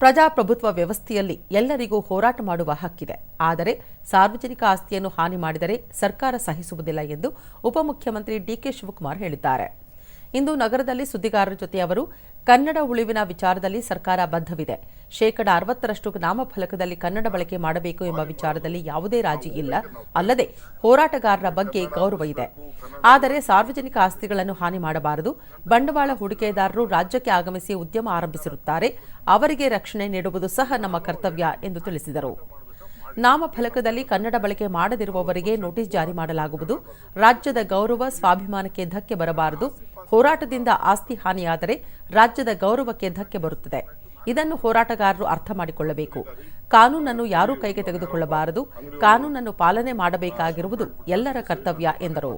ಪ್ರಜಾಪ್ರಭುತ್ವ ವ್ಯವಸ್ಥೆಯಲ್ಲಿ ಎಲ್ಲರಿಗೂ ಹೋರಾಟ ಮಾಡುವ ಹಕ್ಕಿದೆ. ಆದರೆ ಸಾರ್ವಜನಿಕ ಆಸ್ತಿಯನ್ನು ಹಾನಿ ಮಾಡಿದರೆ ಸರ್ಕಾರ ಸಹಿಸುವುದಿಲ್ಲ ಎಂದು ಉಪಮುಖ್ಯಮಂತ್ರಿ ಡಿಕೆ ಶಿವಕುಮಾರ್ ಹೇಳಿದ್ದಾರೆ. ಇಂದು ನಗರದಲ್ಲಿ ಸುದ್ದಿಗಾರರ ಜೊತೆ ಅವರು, ಕನ್ನಡ ಉಳಿವಿನ ವಿಚಾರದಲ್ಲಿ ಸರ್ಕಾರ ಬದ್ಧವಿದೆ. ಶೇಕಡ ಅರವತ್ತರಷ್ಟು ನಾಮಫಲಕದಲ್ಲಿ ಕನ್ನಡ ಬಳಕೆ ಮಾಡಬೇಕು ಎಂಬ ವಿಚಾರದಲ್ಲಿ ಯಾವುದೇ ರಾಜಿ ಇಲ್ಲ. ಅಲ್ಲದೆ ಹೋರಾಟಗಾರರ ಬಗ್ಗೆ ಗೌರವ ಇದೆ. ಆದರೆ ಸಾರ್ವಜನಿಕ ಆಸ್ತಿಗಳನ್ನು ಹಾನಿ ಮಾಡಬಾರದು. ಬಂಡವಾಳ ಹೂಡಿಕೆದಾರರು ರಾಜ್ಯಕ್ಕೆ ಆಗಮಿಸಿ ಉದ್ಯಮ ಆರಂಭಿಸಿರುತ್ತಾರೆ. ಅವರಿಗೆ ರಕ್ಷಣೆ ನೀಡುವುದು ಸಹ ನಮ್ಮ ಕರ್ತವ್ಯ ಎಂದು ತಿಳಿಸಿದರು. ನಾಮಫಲಕದಲ್ಲಿ ಕನ್ನಡ ಬಳಕೆ ಮಾಡದಿರುವವರಿಗೆ ನೋಟಿಸ್ ಜಾರಿ ಮಾಡಲಾಗುವುದು. ರಾಜ್ಯದ ಗೌರವ, ಸ್ವಾಭಿಮಾನಕ್ಕೆ ಧಕ್ಕೆ ಬರಬಾರದು. ಹೋರಾಟದಿಂದ ಆಸ್ತಿ ಹಾನಿಯಾದರೆ ರಾಜ್ಯದ ಗೌರವಕ್ಕೆ ಧಕ್ಕೆ ಬರುತ್ತದೆ. ಇದನ್ನು ಹೋರಾಟಗಾರರು ಅರ್ಥ ಮಾಡಿಕೊಳ್ಳಬೇಕು. ಕಾನೂನನ್ನು ಯಾರೂ ಕೈಗೆ ತೆಗೆದುಕೊಳ್ಳಬಾರದು. ಕಾನೂನನ್ನು ಪಾಲನೆ ಮಾಡಬೇಕಾಗಿರುವುದು ಎಲ್ಲರ ಕರ್ತವ್ಯ ಎಂದರು.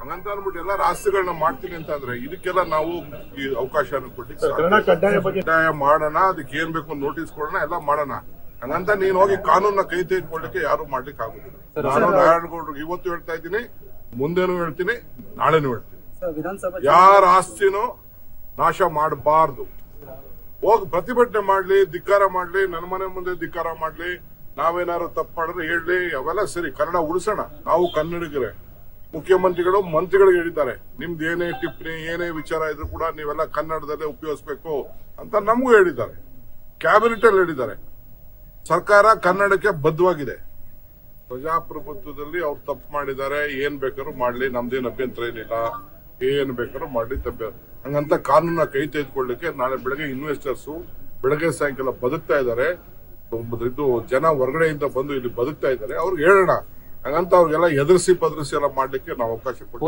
ಹಂಗಂತ ಅಂದ್ಬಿಟ್ಟು ಎಲ್ಲರ ಆಸ್ತಿಗಳನ್ನ ಮಾಡ್ತೀನಿ ಅಂತ ಅಂದ್ರೆ ಇದಕ್ಕೆಲ್ಲ ನಾವು ಈ ಅವಕಾಶ ಕಡ್ಡಾಯ ಮಾಡೋಣ ಅದಕ್ಕೆ ಏನ್ ಬೇಕು ನೋಟಿಸ್ ಕೊಡೋಣ ಎಲ್ಲ ಮಾಡೋಣ. ಹಂಗಂತ ನೀನ್ ಹೋಗಿ ಕಾನೂನ ಕೈ ತೆಗೆದುಕೊಳ್ಳಿಕ್ಕೆ ಯಾರು ಮಾಡ್ಲಿಕ್ಕೆ ಆಗುದಿಲ್ಲ ನಾನು ನಾರಾಯಣಗೌಡರು ಇವತ್ತು ಹೇಳ್ತಾ ಇದ್ದೀನಿ ಮುಂದೇನು ಹೇಳ್ತೀನಿ ನಾಳೆನೂ ಹೇಳ್ತೀನಿ. ಯಾರ ಆಸ್ತಿನೂ ನಾಶ ಮಾಡಬಾರ್ದು. ಹೋಗಿ ಪ್ರತಿಭಟನೆ ಮಾಡ್ಲಿ ಧಿಕ್ಕಾರ ಮಾಡ್ಲಿ ನನ್ನ ಮನೆ ಮುಂದೆ ಧಿಕ್ಕಾರ ಮಾಡ್ಲಿ ನಾವೇನಾದ್ರು ತಪ್ಪು ಮಾಡಿದ್ರೆ ಹೇಳಿ ಅವೆಲ್ಲ ಸರಿ. ಕನ್ನಡ ಉಳಿಸೋಣ. ನಾವು ಕನ್ನಡಿಗರೇ. ಮುಖ್ಯಮಂತ್ರಿಗಳು ಮಂತ್ರಿಗಳಿಗೆ ಹೇಳಿದ್ದಾರೆ. ನಿಮ್ದು ಏನೇ ಟಿಪ್ಪಣಿ ಏನೇ ವಿಚಾರ ಇದ್ರು ಕೂಡ ನೀವೆಲ್ಲ ಕನ್ನಡದಲ್ಲೇ ಉಪಯೋಗಿಸ್ಬೇಕು ಅಂತ ನಮಗೂ ಹೇಳಿದ್ದಾರೆ. ಕ್ಯಾಬಿನೆಟ್ ಅಲ್ಲಿ ಹೇಳಿದ್ದಾರೆ. ಸರ್ಕಾರ ಕನ್ನಡಕ್ಕೆ ಬದ್ಧವಾಗಿದೆ. ಪ್ರಜಾಪ್ರಭುತ್ವದಲ್ಲಿ ಅವ್ರು ತಪ್ಪು ಮಾಡಿದ್ದಾರೆ. ಏನ್ ಬೇಕಾದ್ರೂ ಮಾಡ್ಲಿ. ನಮ್ದೇನು ಅಭ್ಯಂತರ ಏನಿಲ್ಲ. ಏನ್ ಬೇಕಾದ್ರೂ ಮಾಡಿ ತಪ್ಪ. ಹಂಗಂತ ಕಾನೂನ ಕೈ ತೆಗೆದುಕೊಳ್ಳಿಕ್ಕೆ ನಾಳೆ ಬೆಳಗ್ಗೆ ಇನ್ವೆಸ್ಟರ್ಸ್ ಬೆಳಗ್ಗೆ ಸಾಯಂಕಾಲ ಬದುಕ್ತಾ ಇದ್ದಾರೆ. ಇದು ಜನ ಹೊರಗಡೆಯಿಂದ ಬಂದು ಇಲ್ಲಿ ಬದುಕ್ತಾ ಇದ್ದಾರೆ. ಅವ್ರಿಗೆ ಹೇಳೋಣ. ಹಂಗಂತ ಅವ್ರಿಗೆಲ್ಲ ಎದುರಿಸಿ ಪದರಿಸಿ ಎಲ್ಲ ಮಾಡ್ಲಿಕ್ಕೆ ನಾವು ಅವಕಾಶ ಕೊಡ್ತೀವಿ.